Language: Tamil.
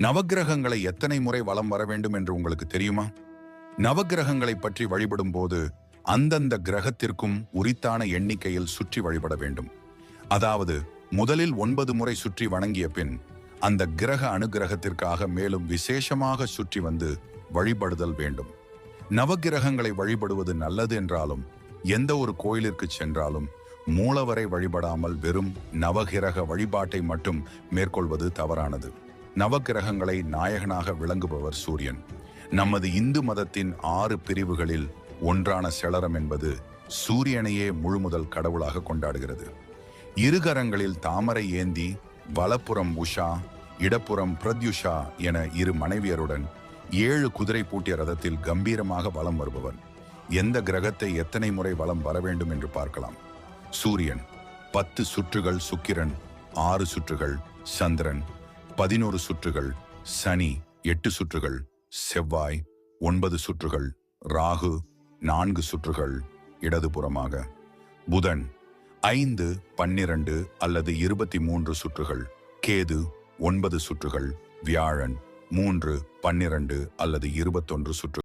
நவக்கிரகங்களை எத்தனை முறை வலம் வர வேண்டும் என்று உங்களுக்கு தெரியுமா? நவக்கிரகங்களை பற்றி வழிபடும் போது அந்தந்த கிரகத்திற்கும் உரித்தான எண்ணிக்கையில் சுற்றி வழிபட வேண்டும். அதாவது முதலில் ஒன்பது முறை சுற்றி வணங்கிய பின் அந்த கிரக அனுகிரகத்திற்காக மேலும் விசேஷமாக சுற்றி வந்து வழிபடுதல் வேண்டும். நவகிரகங்களை வழிபடுவது நல்லது என்றாலும் எந்த ஒரு கோயிலிற்கு சென்றாலும் மூலவரை வழிபடாமல் வெறும் நவகிரக வழிபாட்டை மட்டும் மேற்கொள்வது தவறானது. நவக்கிரகங்களை நாயகனாக விளங்குபவர் சூரியன். நமது இந்து மதத்தின் ஆறு பிரிவுகளில் ஒன்றான செலரம் என்பது சூரியனையே முழுமுதல் கடவுளாக கொண்டாடுகிறது. இருகரங்களில் தாமரை ஏந்தி வலப்புறம் உஷா இடப்புறம் பிரத்யுஷா என இரு மனைவியருடன் ஏழு குதிரை பூட்டிய ரதத்தில் கம்பீரமாக வலம் வருபவன் எந்த கிரகத்தை எத்தனை முறை வலம் வர வேண்டும் என்று பார்க்கலாம். சூரியன் பத்து சுற்றுகள் சுக்கிரன் ஆறு சுற்றுகள் சந்திரன் பதினோரு சுற்றுகள் சனி எட்டு சுற்றுகள் செவ்வாய் ஒன்பது சுற்றுகள் ராகு நான்கு சுற்றுகள் இடதுபுறமாக புதன் ஐந்து பன்னிரண்டு அல்லது இருபத்தி மூன்று சுற்றுகள் கேது ஒன்பது சுற்றுகள் வியாழன் மூன்று பன்னிரண்டு அல்லது இருபத்தொன்று சுற்று